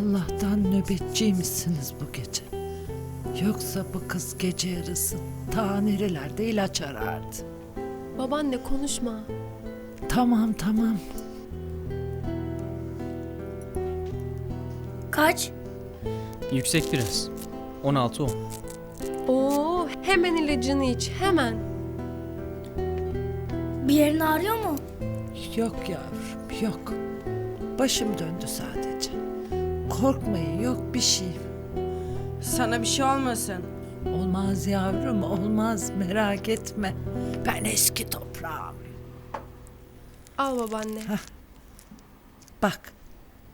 Allah'tan nöbetçiymişsiniz bu gece. Yoksa bu kız gece yarısı ta nerelerde ilaç arardı. Babaanne konuşma. Tamam tamam. Kaç? Yüksek biraz. 16 10. Oo, hemen ilacını iç, hemen. Bir yerin ağrıyor mu? Yok yavrum yok. Başım döndü sadece. Korkmayın yok bir şey. Sana bir şey olmasın. Olmaz yavrum olmaz merak etme. Ben eski toprağım. Al babaanne. Bak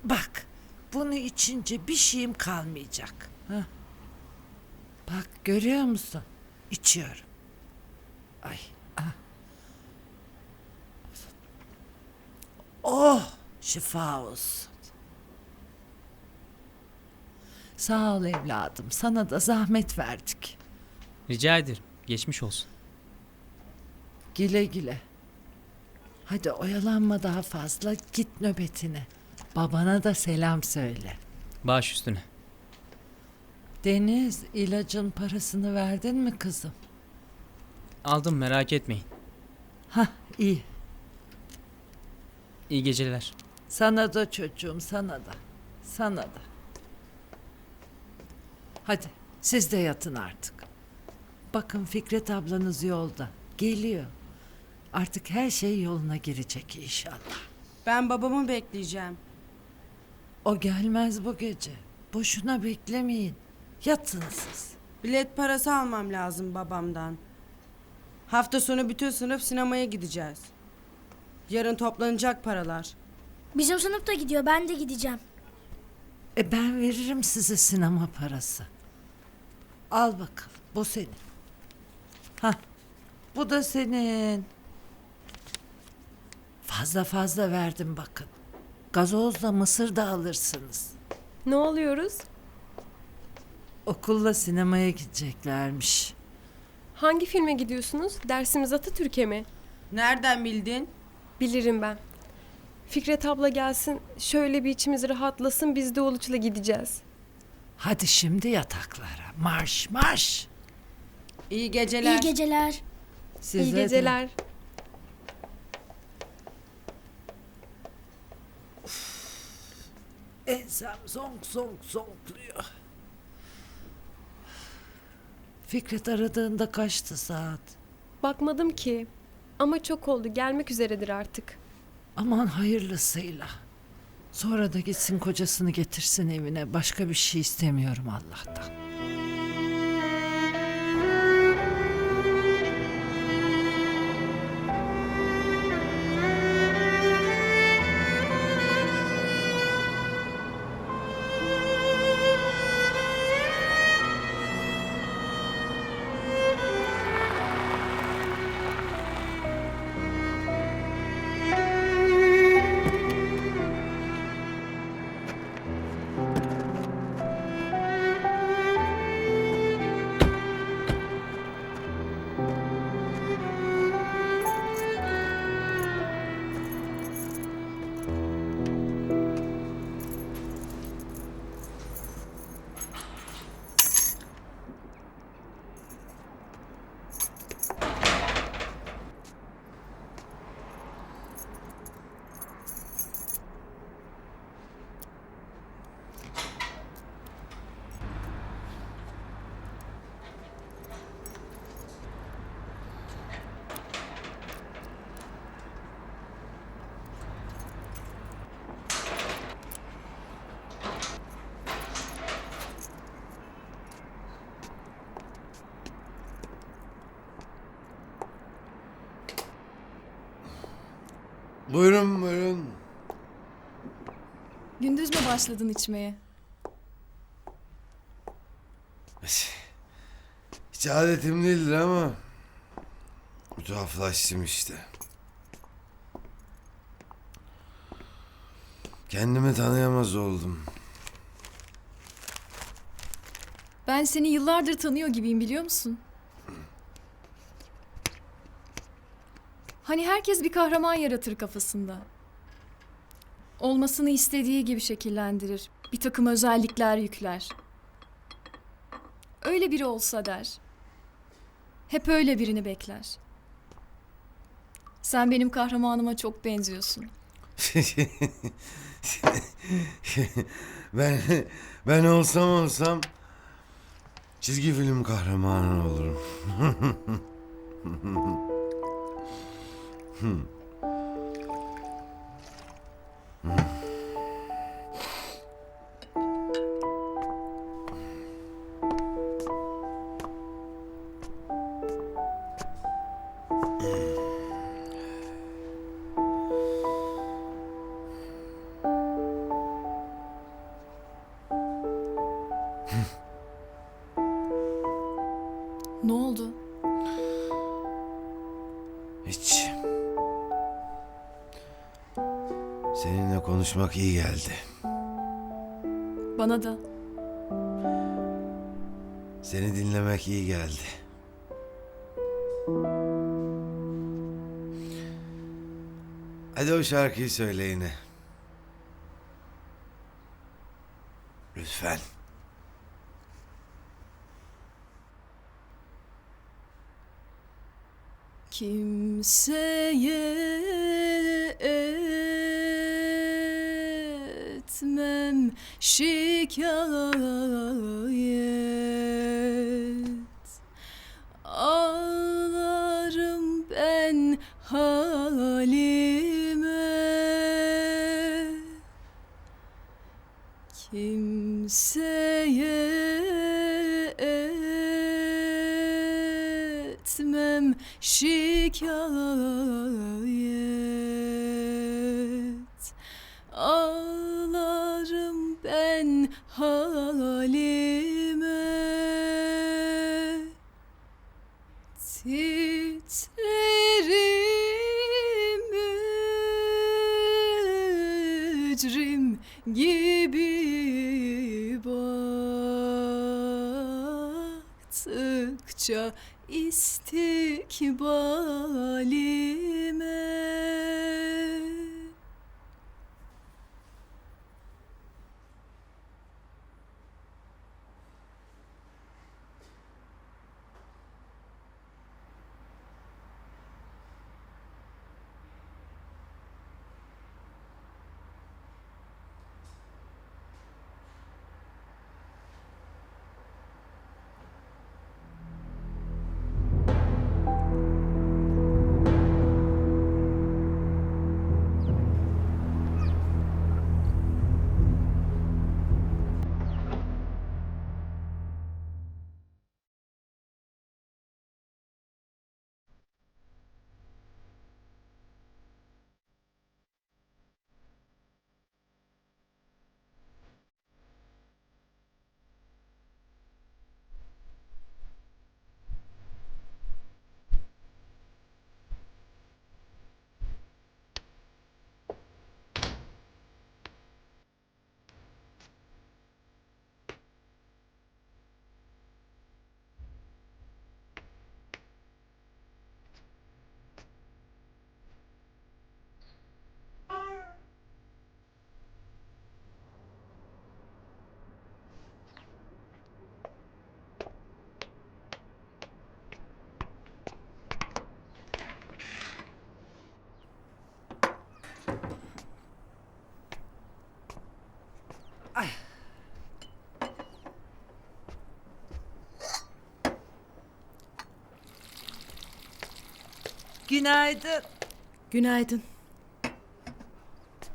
bak bunu içince bir şeyim kalmayacak. Ha? Bak görüyor musun? İçiyorum. Ay. ah. Oh şifa olsun. Sağ ol evladım. Sana da zahmet verdik. Rica ederim. Geçmiş olsun. Güle güle. Hadi oyalanma daha fazla. Git nöbetine. Babana da selam söyle. Baş üstüne. Deniz ilacın parasını verdin mi kızım? Aldım merak etmeyin. Hah iyi. İyi geceler. Sana da çocuğum sana da. Sana da. Hadi siz de yatın artık. Bakın Fikret ablanız yolda. Geliyor. Artık her şey yoluna girecek inşallah. Ben babamı bekleyeceğim. O gelmez bu gece. Boşuna beklemeyin. Yatın siz. Bilet parası almam lazım babamdan. Hafta sonu bütün sınıf sinemaya gideceğiz. Yarın toplanacak paralar. Bizim sınıf da gidiyor ben de gideceğim. E ben veririm size sinema parası. Al bakalım. Bu senin. Ha. Bu da senin. Fazla fazla verdim bakın. Gazozla mısır da alırsınız. Ne oluyoruz? Okulla sinemaya gideceklermiş. Hangi filme gidiyorsunuz? Dersimiz Atatürk'e mi? Nereden bildin? Bilirim ben. Fikret abla gelsin, şöyle bir içimiz rahatlasın, biz de Uluç'la gideceğiz. Hadi şimdi yataklara. Marş marş. İyi geceler. İyi geceler. Size İyi de. geceler. Ensem zonk zonk zonkluyor. Fikret aradığında kaçtı saat? Bakmadım ki. Ama çok oldu, gelmek üzeredir artık. Aman hayırlısıyla. Sonra da gitsin kocasını getirsin evine. Başka bir şey istemiyorum Allah'tan. Buyurun buyurun. Gündüz mü başladın içmeye? Hiç adetim değildir ama tuhaflaştım işte. Kendimi tanıyamaz oldum. Ben seni yıllardır tanıyor gibiyim biliyor musun? Hani herkes bir kahraman yaratır kafasında. Olmasını istediği gibi şekillendirir. Bir takım özellikler yükler. Öyle biri olsa der. Hep öyle birini bekler. Sen benim kahramanıma çok benziyorsun. ben ben olsam olsam çizgi film kahramanı olurum. Ne konuşmak iyi geldi. Bana da. Seni dinlemek iyi geldi. Hadi o şarkıyı söyle yine. Lütfen. Kimseye etmem şikayet Ağlarım ben halime. Kimseye etmem şikayet Ağlarım ben halime Titrerim mücrim gibi baktıkça istikbalime Günaydın. Günaydın.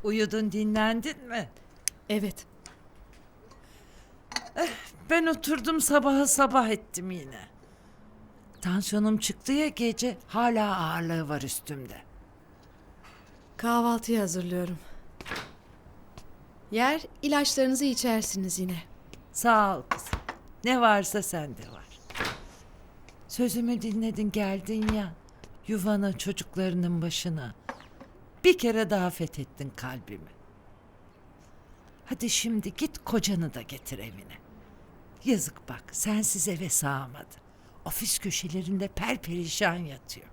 Uyudun dinlendin mi? Evet. Ben oturdum sabaha sabah ettim yine. Tansiyonum çıktı ya gece hala ağırlığı var üstümde. Kahvaltıyı hazırlıyorum. Yer ilaçlarınızı içersiniz yine. Sağ ol kızım. Ne varsa sende var. Sözümü dinledin geldin ya. Yuvana çocuklarının başına. Bir kere daha fethettin kalbimi. Hadi şimdi git kocanı da getir evine. Yazık bak sensiz eve sığamadı. Ofis köşelerinde perperişan yatıyor.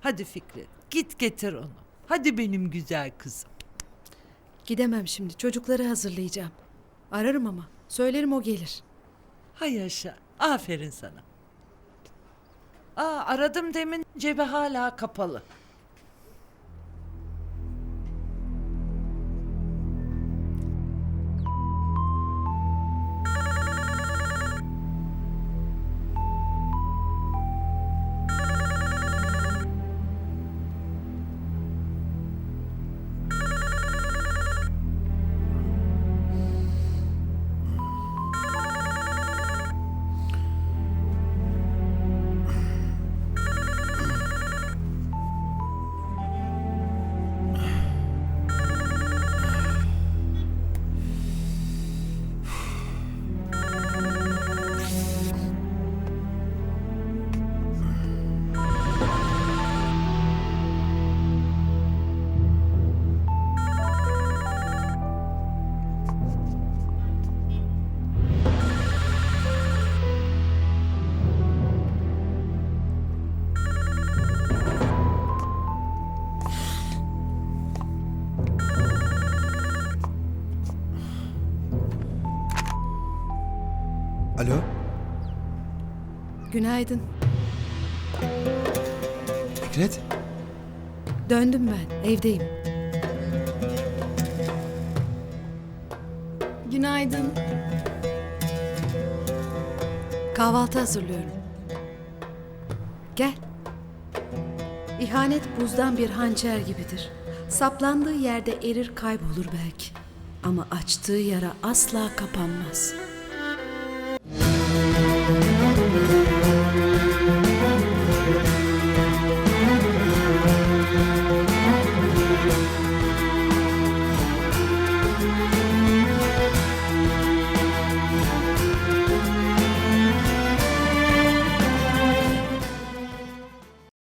Hadi Fikret git getir onu. Hadi benim güzel kızım. Gidemem şimdi. Çocukları hazırlayacağım. Ararım ama. Söylerim o gelir. Hay yaşa. Aferin sana. Aa, aradım demin cebi hala kapalı. Günaydın. Fikret? Döndüm ben. Evdeyim. Günaydın. Kahvaltı hazırlıyorum. Gel. İhanet buzdan bir hançer gibidir. Saplandığı yerde erir kaybolur belki. Ama açtığı yara asla kapanmaz.